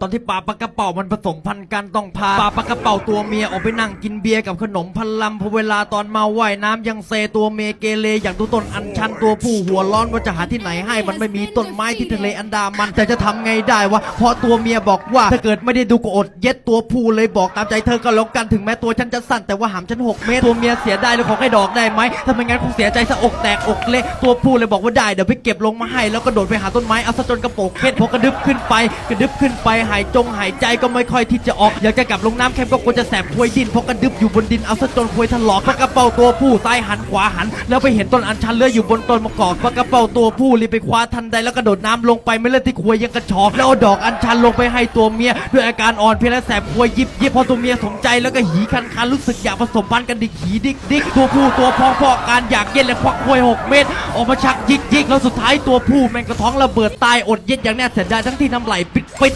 ตอนที่ปลาปลากระเป๋ามันผสมพันธุ์กันต้องพาปลาปลากระเป๋าตัวเมียออกไปนั่งกินเบียร์กับขนมพันลำพอเวลาตอนเมาว่ายน้ำยังเซตัวเมียเกเรอย่างตัวตนอันชันตัวผู้หัวร้อนว่าจะหาที่ไหนให้มันไม่มีต้นไม้ที่ทะเลอันดามันแต่จะทำไงได้วะเพราะตัวเมียบอกว่าถ้าเกิดไม่ได้ดูก็อดเย็ดตัวผู้เลยบอกตามใจเธอก็แล้วกันถึงแม้ตัวฉันจะสั้นแต่ว่าหามฉันหกเมตรตัวเมียเสียได้แล้วขอให้ดอกได้ไหมถ้าไม่งั้นคงเสียใจสะอกแตกอกเละตัวผู้เลยบอกว่าได้เดี๋ยวไปเก็บลงมาให้แล้วก็โดดไปหาต้นไม้เอาซะจนกระโปงเคล็ดพอกระดึบขึ้นไปกระดึบขึ้นไปหายจงหายใจก็ไม่ค่อยที่จะออก อยากจะกลับลงน้ำแคมก็กลัวจะแสบควยดินเพราะกระดึบอยู่บนดินเอาซะจนควยถลอกปลากระเป๋าตัวผู้ซ้ายหันขวาหัน แล้วไปเห็นต้นอัญชันเลื้อยอยู่บนต้นมะกอกปลากระเป๋าตัวผู้รีบไปคว้าทันใดแล้วกระโดดน้ำลงไปไม่เล่นที่ควยยังกระชอกแล้วเอาดอกอัญชันลงไปให้ตัวเมียด้วยอาการอ่อนเพลียและแสบควยยิบยิบพอตัวเมียสมใจแล้วก็หีคันคันรู้สึกอยากผสมพันธุ์กันดิกหีดิกดิกตัวผู้ตัวพองพอการอยากเย็นและควักควยหกเม็ดออกมาชักยิกยิกแล้วสุดท้ายตัวผู้แม่งกระท้องระเบิดตายอดเย็นอย่างแน่เสียดายทั้งที่น้ำไหลปิดปิด